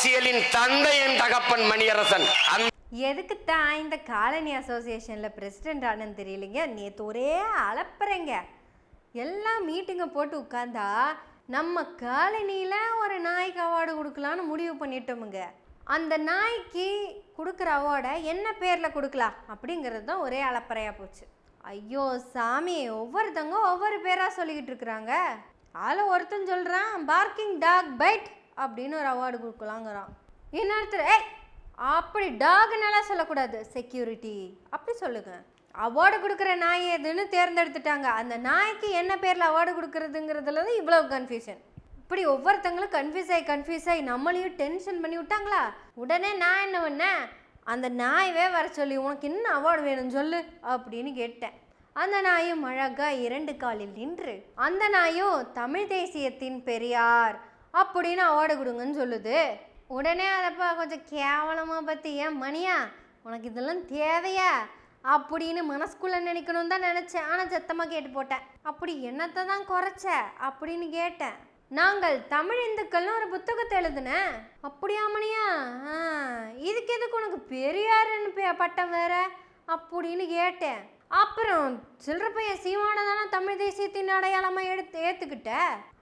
அரசியலின் தந்தை என் தகப்பன் மணியரசன். எதுக்கு தான் இந்த காலனி அசோசியேஷனில் பிரசிடென்ட் ஆனன்னு தெரியலைங்க? நேற்று ஒரே அலப்புறேங்க. எல்லாம் மீட்டிங்கை போட்டு உட்காந்தா நம்ம காலனியில் ஒரு நாய்க்கு அவார்டு கொடுக்கலான்னு முடிவு பண்ணிட்டோமுங்க. அந்த நாய்க்கு கொடுக்குற அவார்டை என்ன பேரில் கொடுக்கலாம்? அப்படிங்கிறது தான் ஒரே அலப்பறையாக போச்சு. ஐயோ சாமி ஒவ்வொருத்தவங்க ஒவ்வொரு பேராக சொல்லிக்கிட்டு இருக்கிறாங்க. ஆளை ஒருத்தன் சொல்கிறான் பார்க்கிங் டாக் பைட் அப்படின்னு ஒரு அவார்டு கொடுக்கலாங்கிறான். இன்னொருத்தர் ஏய் அப்படி டாக்னால சொல்லக்கூடாது. செக்யூரிட்டி அப்படி சொல்லுங்க. அவார்டு கொடுக்குற நாய் எதுன்னு தேர்ந்தெடுத்துட்டாங்க. அந்த நாய்க்கு என்ன பேரில் அவார்டு கொடுக்குறதுங்கிறதுல தான் இவ்வளோ கன்ஃபியூஷன் இப்படி ஒவ்வொருத்தங்களும் கன்ஃபியூஸ் ஆகி கன்ஃபியூஸ் ஆகி நம்மளையும் டென்ஷன் பண்ணி விட்டாங்களா? உடனே நான் என்ன பண்ணேன்? அந்த நாயவே வர சொல்லி உனக்கு என்ன அவார்டு வேணும்னு சொல்லு? அப்படின்னு கேட்டேன். அந்த நாயும் அழகாக இரண்டு காலில் நின்று அந்த நாயும் தமிழ் தேசியத்தின் பெரியார் அப்படின்னு அவார்டு கொடுங்கன்னு சொல்லுது. உடனே அதப்பா கொஞ்சம் கேவலமாக பற்றி ஏன் மணியா உனக்கு இதெல்லாம் தேவையா? அப்படின்னு மனசுக்குள்ளே நினைக்கணும் தான் நினச்சேன். ஆனால் சத்தமாக கேட்டு போட்டேன். அப்படி என்னத்தை தான் குறைச்ச? அப்படின்னு கேட்டேன். நாங்கள் தமிழ் இந்துக்கள்னு ஒரு புத்தகத்தை எழுதுனேன் அப்படியா மணியா? ஆ, இதுக்கு எதுக்கு உனக்கு பெரியாருன்னு பே- பட்டம் வேற? அப்படின்னு கேட்டேன். அப்புறம் சில்லற பையன் சீமான தானே தமிழ் தேசியத்தின் அடையாளமாக எடுத்து ஏற்றுக்கிட்ட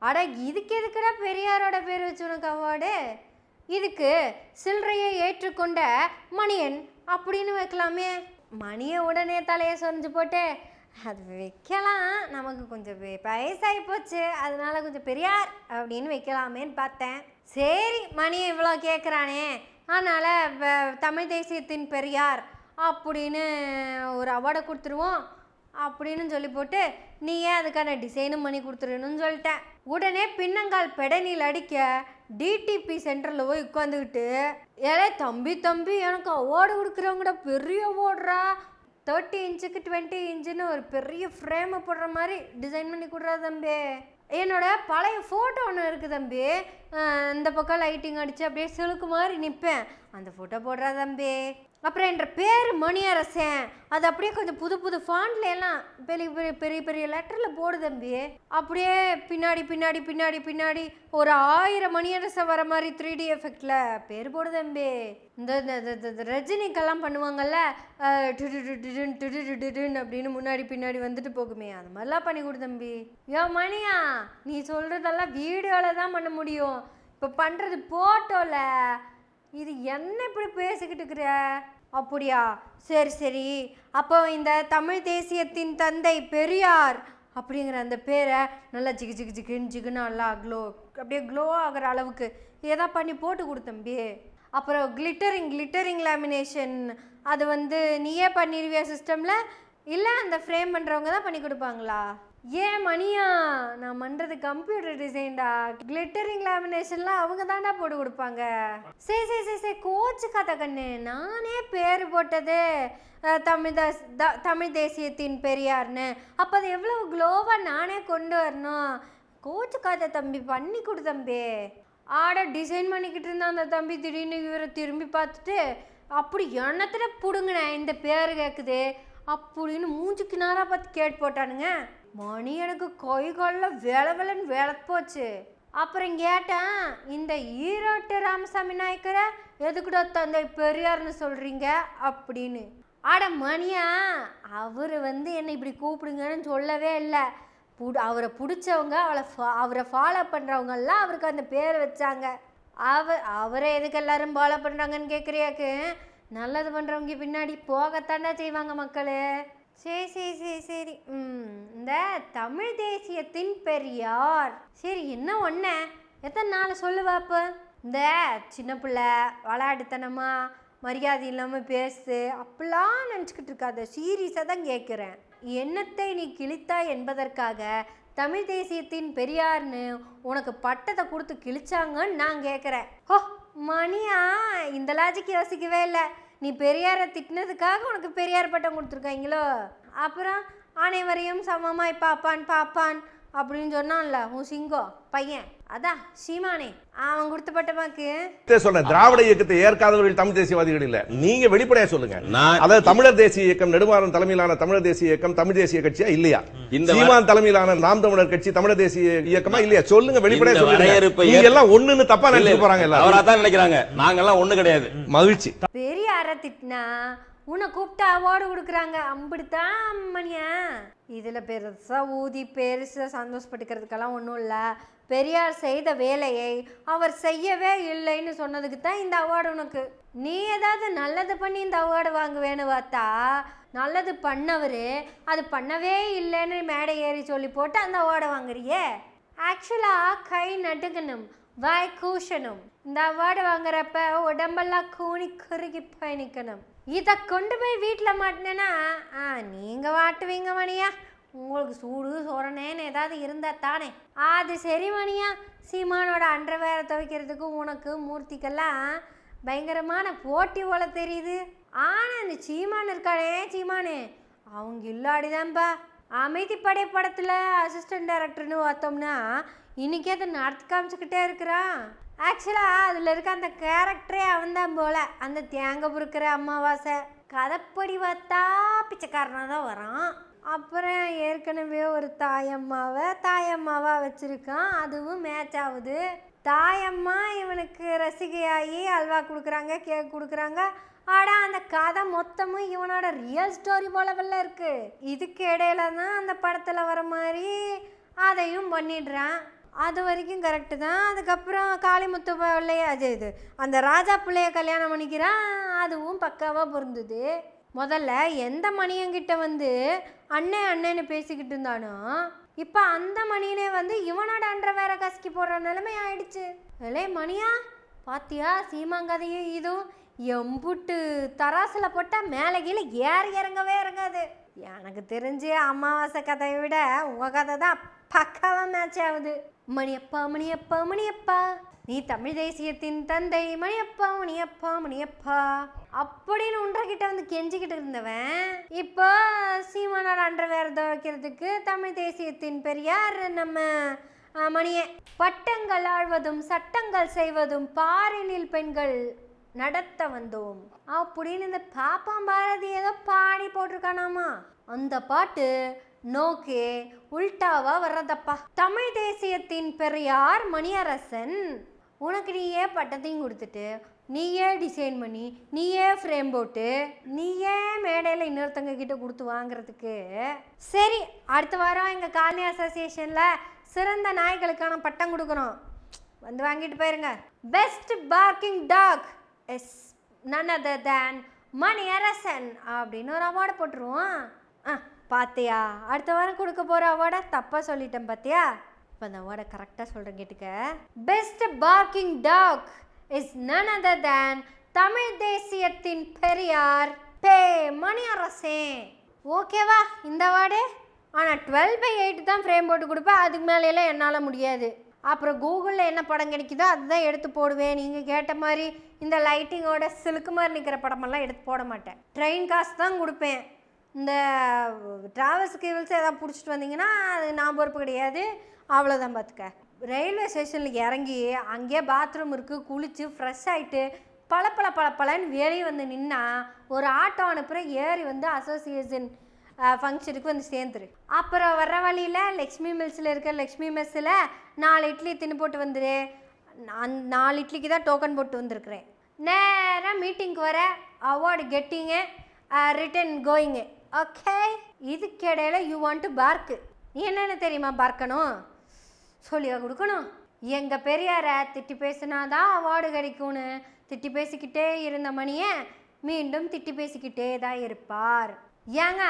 அட இதுக்கு எதுக்குடா பெரியாரோட பேர் வச்சு உனக்கு அவார்டு இதுக்கு சில்லறையை ஏற்றுக்கொண்ட மணியன் அப்படின்னு வைக்கலாமே. மணியை உடனே தலையை சொரிஞ்சு போட்டு அது வைக்கலாம். நமக்கு கொஞ்சம் வெ- வயசாகி போச்சு. அதனால கொஞ்சம் பெரியார் அப்படின்னு வைக்கலாமேன்னு பார்த்தேன். சரி மணியை இவ்வளோ கேட்குறானே அதனால் தமிழ் தேசியத்தின் பெரியார் அப்படின்னு ஒரு அவார்டை கொடுத்துருவோம். அப்படின்னு சொல்லி போட்டு நீ ஏன் அதுக்கான டிசைனும் பண்ணி கொடுத்துருன்னு சொல்லிட்டேன் உடனே பின்னங்கால் பெடனில் அடிக்க டிடிபி சென்டரில் போய் உட்காந்துக்கிட்டு ஏழே தம்பி தம்பி எனக்கு அவார்டு கொடுக்குறவங்கட பெரிய அவார்டுறா தேர்ட்டி இன்ச்சுக்கு டுவெண்ட்டி இன்ச்சுன்னு ஒரு பெரிய ஃப்ரேமை போடுற மாதிரி டிசைன் பண்ணி கொடுறா தம்பி. என்னோட பழைய ஃபோட்டோ ஒன்று இருக்குது தம்பி. இந்த பக்கம் லைட்டிங் அடித்து அப்படியே சிலுக்கு மாதிரி நிற்பேன் அந்த ஃபோட்டோ போடுறா தம்பி. அப்புறம் என்ற பேர் மணியரசன். அது அப்படியே கொஞ்சம் புது புது ஃபாண்ட்ல எல்லாம் பெரிய பெரிய பெரிய பெரிய லெட்டரில் போடு தம்பி. அப்படியே பின்னாடி பின்னாடி பின்னாடி பின்னாடி ஒரு ஆயிரம் மணியரசன் வர மாதிரி த்ரீ டி எஃபெக்டில் பேர் போடு தம்பி. இந்த இந்த- ரஜினிக்கெல்லாம் பண்ணுவாங்கல்ல டு அப்படின்னு முன்னாடி பின்னாடி வந்துட்டு போகுமே. அது மாதிரிலாம் பண்ணி கொடு தம்பி. யோ மணியா நீ சொல்கிறதெல்லாம் வீடியோவில் தான் பண்ண முடியும். இப்போ பண்ணுறது போட்டோல. இது என்ன இப்படி பேசிக்கிட்டு இருக்கிற? அப்படியா? சரி சரி. அப்போ இந்த தமிழ் தேசியத்தின் தந்தை பெரியார் அப்படிங்கிற அந்த பேரை நல்லா ஜிகு ஜிகு ஜிகுன்னு ஜிகுன்னு நல்லா க்ளோ அப்படியே க்ளோ ஆகிற அளவுக்கு ஏதா பண்ணி போட்டு கொடுத்தம்பி அப்புறம் கிளிட்டரிங் கிளிட்டரிங் லேமினேஷன் அது வந்து நீயே பண்ணிடுவியா சிஸ்டமில் இல்லை அந்த ஃப்ரேம் பண்ணுறவங்க தான் பண்ணி கொடுப்பாங்களா? ஏன் மணியா நான் பண்ணுறது கம்ப்யூட்டர் டிசைன்டா கிளிட்டரிங் லேமினேஷன்லாம் அவங்க தாண்டா போட்டு கொடுப்பாங்க. சரி சரி சரி சரி கோச்சு கதை கண்ணு. நானே பேர் போட்டது அஹ், தமிழ் தாஸ் த- தமிழ் தேசியத்தின் பெரியார்னு. அப்போ அது எவ்வளோ க்ளோவாக நானே கொண்டு வரணும்? கோச்சு கதை தம்பி பண்ணி கொடு தம்பி. ஆட டிசைன் பண்ணிக்கிட்டு இருந்த அந்த தம்பி திடீர்னு இவரை திரும்பி பார்த்துட்டு அப்படி எண்ணத்தில் பிடுங்கினேன். இந்த பேர் கேட்குது அப்படின்னு மூஞ்சுக்கு நேராக பார்த்து கேட்டு போட்டானுங்க. மணி எனக்கு கை காலில் வேலை வேலைன்னு வேலை போச்சு. அப்புறம் கேட்டேன் இந்த ஈரோட்டு ராமசாமி நாயக்கரை எதுக்குடா தந்தை பெரியார்னு சொல்கிறீங்க அப்படின்னு. ஆட மணியா அவர் வந்து என்னை இப்படி கூப்பிடுங்கன்னு சொல்லவே இல்லை. புடு அவரை பிடிச்சவங்க அவளை ஃபா- அவரை ஃபாலோ பண்ணுறவங்கெல்லாம் அவருக்கு அந்த பேர் வச்சாங்க. அவ அவரை எதுக்கு எல்லாரும் ஃபாலோ பண்ணுறாங்கன்னு கேட்குறியாக்கு நல்லது பண்ணுறவங்க பின்னாடி போகத்தாண்டா செய்வாங்க மக்களே. சரி சரி சரி சரி. ம் இந்த தமிழ் தேசியத்தின் பெரியார். சரி என்ன ஒன்று எத்தனை நாள் சொல்லுவா அப்போ இந்த சின்ன பிள்ளை விளையாட்டுத்தனமா மரியாதை இல்லாமல் பேசு. அப்படிலாம் நினச்சிக்கிட்டு இருக்காத. சீரியஸாக தான் கேட்குறேன் எண்ணத்தை நீ கிழித்தாய் என்பதற்காக தமிழ் தேசியத்தின் பெரியார்னு உனக்கு பட்டத்தை கொடுத்து கிழிச்சாங்கன்னு நான் கேட்குறேன் ஹோ மணியா இந்த லாஜிக் யோசிக்கவே இல்லை. நீ பெரியாரை திட்டினதுக்காக உனக்கு பெரியார் பட்டம் கொடுத்துருக்காங்களோ? அப்புறம் அனைவரையும் சமமாய் பாப்பான் பாப்பான் அப்படின்னு சொன்னான்ல உன் சிங்கோ பையன். அதான் சீமானே அவன் கொடுத்த பட்டமாக்கு சொல்றேன் திராவிட இயக்கத்தை ஏற்காதவர்கள் தமிழ் தேசியவாதிகள் இல்ல. நீங்க வெளிப்படையா சொல்லுங்க. நான் அதாவது தமிழர் தேசிய இயக்கம் நெடுமாறன் தலைமையிலான தமிழர் தேசிய இயக்கம் தமிழ் தேசிய கட்சியா இல்லையா? இந்த சீமான் தலைமையிலான நாம் தமிழர் கட்சி தமிழர் தேசிய இயக்கமா இல்லையா? சொல்லுங்க வெளிப்படையா சொல்லுங்க. நீங்க எல்லாம் ஒண்ணுன்னு தப்பா நினைச்சு போறாங்க அவரா தான் நினைக்கிறாங்க. நாங்கெல்லாம் ஒண்ணு கிடையாது. மகிழ்ச்சி. பெரியார திட்டினா உன்னை கூப்பிட்டு அவார்டு கொடுக்குறாங்க. அம்பிடுத்தான் அம்மனியா இதில் பெருசாக ஊதி பெருசாக சந்தோஷப்பட்டுக்கிறதுக்கெல்லாம் ஒன்றும் இல்லை. பெரியார் செய்த வேலையை அவர் செய்யவே இல்லைன்னு சொன்னதுக்கு தான் இந்த அவார்டு உனக்கு. நீ ஏதாவது நல்லது பண்ணி இந்த அவார்டு வாங்குவேன்னு பார்த்தா நல்லது பண்ணவர் அது பண்ணவே இல்லைன்னு மேடை ஏறி சொல்லி போட்டு அந்த அவார்டை வாங்குறியே. ஆக்சுவலாக கை நடுங்கணும் வாய் கூஷணும் இந்த அவார்டு வாங்குறப்ப உடம்பெல்லாம் கூனி குறுகி பயணிக்கணும் இதை கொண்டு போய் வீட்டில் மாட்டினேன்னா ஆ நீங்கள் வாட்டுவீங்க மணியா? உங்களுக்கு சூடு சோரணேன்னு ஏதாவது இருந்தால் தானே. அது சரி மணியா? சீமானோட அண்டர்வேரை துவைக்கிறதுக்கு உனக்கு மூர்த்திக்கெல்லாம் பயங்கரமான போட்டி போல தெரியுது. ஆனால் இந்த சீமான் இருக்கானே சீமானு. அவங்க இல்லாடிதான்பா. அமைதிப்படை படத்தில் அசிஸ்டன்ட் டைரக்டர்னு பார்த்தோம்னா இன்னைக்கே அதை நடத்தி காமிச்சுக்கிட்டே இருக்கிறான் ஆக்சுவலாக அதில் இருக்க அந்த கேரக்டரே அவன்தான் போல. அந்த தேங்காய் பொறுக்கிற அமாவாசை கதைப்படி பார்த்தா பிச்சைக்காரனாக தான் வரான். அப்புறம் ஏற்கனவே ஒரு தாயம்மாவை தாயம்மாவாக வச்சுருக்கான். அதுவும் மேட்ச் ஆகுது. தாயம்மா இவனுக்கு ரசிகையாகி அல்வா கொடுக்குறாங்க கேக் கொடுக்குறாங்க. ஆடா அந்த கதை மொத்தமும் இவனோட ரியல் ஸ்டோரி போலவல்ல இருக்குது இதுக்கு இடையில தான் அந்த படத்தில் வர மாதிரி அதையும் பண்ணிடுறான். அது வரைக்கும் கரெக்டு தான். அதுக்கப்புறம் காளிமுத்து பிள்ளைய அது இது அந்த ராஜா பிள்ளைய கல்யாணம் பண்ணிக்கிறான் அதுவும் பக்காவாக பொருந்துது. முதல்ல எந்த மணியங்கிட்ட வந்து அண்ணன் அண்ணன்னு பேசிக்கிட்டு இருந்தானோ இப்போ அந்த மணியனே வந்து இவனோட அன்ற வேற கசக்கி போடுற நிலைமை ஆயிடுச்சு. இல்லை மணியா பாத்தியா சீமாங்கதையும் இதுவும் எம்புட்டு தராசில் போட்டால் மேலே கீழே ஏறி இறங்கவே இறங்காது. எனக்கு தெரிஞ்சு அமாவாசை கதையை விட உங்கள் கதை தான் பக்காவாக மேட்ச் ஆகுது. மணியப்பா மணியப்பா மணியப்பா. நீ தமிழ் தேசியத்தின் தந்தை மணியப்பா மணியப்பா மணியப்பா. அப்படின்னு ஒன்றரை வந்து கெஞ்சிக்கிட்டு இருந்தவன் இப்போ சீமானோட அண்டர்வேர் துவைக்கிறதுக்கு தமிழ் தேசியத்தின் பெரியார் நம்ம அஹ், மணியே. பட்டங்கள் ஆழ்வதும் சட்டங்கள் செய்வதும் பாரினில் பெண்கள் நடத்த வந்தோம். அப்படின்னு இந்த பாப்பா பாரதி ஏதோ பாடி போட்டிருக்கானாமா? அந்த பாட்டு நோக்கே உல்டாவா வர்றதப்பா. தமிழ் தேசியத்தின் பெரியார் மணியரசன் உனக்கு நீயே பட்டத்தையும் கொடுத்துட்டு நீயே டிசைன் பண்ணி நீயே ஃப்ரேம் போட்டு நீயே மேடையில் இன்னொருத்தங்க கிட்ட கொடுத்து வாங்குறதுக்கு. சரி அடுத்த வாரம் எங்கள் காலனி அசோசியேஷனில் சிறந்த நாய்களுக்கான பட்டம் கொடுக்குறோம் வந்து வாங்கிட்டு போயிருங்க. Best barking dog is none other than Mani Arasan அப்படின்னு ஒரு அவார்டு போட்டுருவோம். ஆ பார்த்தியா அடுத்த வாரம் கொடுக்க போகிற அவார்டை தப்பாக சொல்லிட்டேன் பார்த்தியா இப்போ அந்த அவார்டை கரெக்டாக சொல்கிறேன் கேட்டுக்க. Best barking dog is none other than Tamil தேசியத்தின் Periyar பே மணி ஓகேவா இந்த அவார்டு? ஆனால் டுவெல் பை எயிட் தான் ஃப்ரேம் போட்டு கொடுப்பேன். அதுக்கு மேலேலாம் என்னால் முடியாது. அப்புறம் கூகுளில் என்ன படம் கிடைக்குதோ அதுதான் எடுத்து போடுவேன். நீங்கள் கேட்ட மாதிரி இந்த லைட்டிங்கோட சிலுக்கு மாதிரி நிற்கிற படமெல்லாம் எடுத்து போட மாட்டேன். ட்ரெயின் காசு தான் கொடுப்பேன். இந்த டிராவல்ஸ் கேவல்ஸ் ஏதாவது பிடிச்சிட்டு வந்தீங்கன்னா அது நான் பொறுப்பு கிடையாது. அவ்வளோதான் பார்த்துக்க ரயில்வே ஸ்டேஷனில் இறங்கி அங்கேயே பாத்ரூம் இருக்குது குளித்து ஃப்ரெஷ் ஆகிட்டு பளபள பளபளன்னு வெளியே வந்து நின்னா ஒரு ஆட்டோ அனுப்புகிற ஏறி வந்து அசோசியேஷன் ஃபங்க்ஷனுக்கு வந்து சேர்ந்துரு. அப்புறம் வர்ற வழியில் லக்ஷ்மி மில்ஸில் இருக்க லக்ஷ்மி மெஸ்ஸில் நாலு இட்லி தின்னு போட்டு வந்துரு. நான் நாலு இட்லிக்கு தான் டோக்கன் போட்டு வந்திருக்கிறேன். நேராக மீட்டிங்க்கு வர அவார்டு கெட்டிங்கு ரிட்டன் கோயிங்கு ஓகே இதுக்கிடையில யூ வாண்ட் டு பார்க்கு நீ என்னென்ன தெரியுமா பார்க்கணும்? சொல்லியா கொடுக்கணும். எங்கள் பெரியாரை திட்டி பேசுனாதான் அவார்டு கிடைக்கும்னு. திட்டி பேசிக்கிட்டே இருந்த மணியை மீண்டும் திட்டி பேசிக்கிட்டே தான் இருப்பார். ஏங்க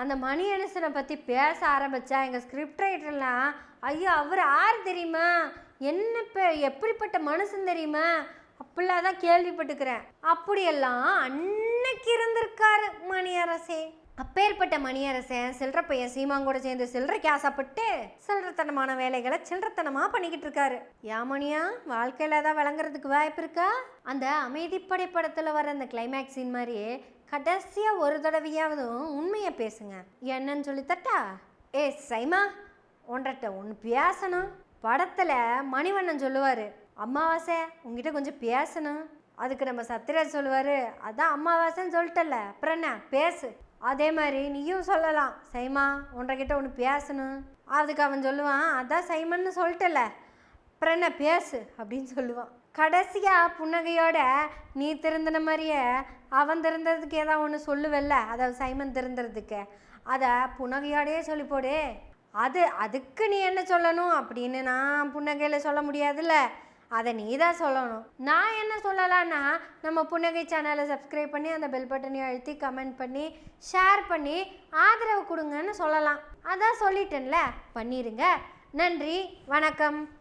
அந்த மணி அனுசனை பற்றி பேச ஆரம்பித்தா எங்கள் ஸ்கிரிப்ட் ரைட்டர்லாம் ஐயோ அவர் யார் தெரியுமா? என்ன பெ எப்படிப்பட்ட மனுஷன் தெரியுமா? அப்படிலாம் தான் கேள்விப்பட்டுக்கிறேன். அப்படியெல்லாம் அன்னைக்கு இருந்திருக்காரு மணியரசே அப்பேற்பட்ட மணியரசன் சில்லற பையன் சீமாங்கூட சேர்ந்து சில்லறைக்கு ஆசைப்பட்டு சில்லறத்தனமான வேலைகளை சில்லறத்தனமாக பண்ணிக்கிட்டு இருக்காரு. யாமணியா வாழ்க்கையில் ஏதாவது விளங்குறதுக்கு வாய்ப்பு இருக்கா? அந்த அமைதிப்படை படத்தில் வர அந்த கிளைமேக்ஸ் சீன் மாதிரியே கடைசியாக ஒரு தடவையாவதும் உண்மையை பேசுங்க. என்னன்னு சொல்லி தட்டா? ஏ சைமா ஒன்றட்ட ஒன்று பேசணும். படத்தில் மணிவண்ணன் சொல்லுவார் அமாவாசை உங்ககிட்ட கொஞ்சம் பேசணும். அதுக்கு நம்ம சத்யராஜ் சொல்லுவார் அதான் அமாவாசைன்னு சொல்லிட்டல அப்புறம் என்ன? பேசு. அதே மாதிரி நீயும் சொல்லலாம் சைமா உன்கிட்ட ஒன்று பேசணும். அதுக்கு அவன் சொல்லுவான் அதான் சைமன்னு சொல்லிட்டல அப்புறம் என்ன பேசு அப்படின்னு சொல்லுவான். கடைசியாக புன்னகையோட நீ திருந்தின மாதிரியே அவன் திருந்ததுக்கு ஏதாவது ஒன்று சொல்லுவல்ல அதாவது சைமன் திருந்துறதுக்கு. அதை புன்னகையோடையே சொல்லி போடு அது அதுக்கு நீ என்ன சொல்லணும்? அப்படின்னு நான் புன்னகையில் சொல்ல முடியாதுல்ல. அதை நீ தான் சொல்லணும். நான் என்ன சொல்லலான்னா நம்ம புன்னகை சேனலை சப்ஸ்கிரைப் பண்ணி அந்த பெல் பட்டனையும் அழுத்தி கமெண்ட் பண்ணி ஷேர் பண்ணி ஆதரவு கொடுங்கன்னு சொல்லலாம். அதான் சொல்லிட்டேன்ல. பண்ணிடுங்க நன்றி. வணக்கம்.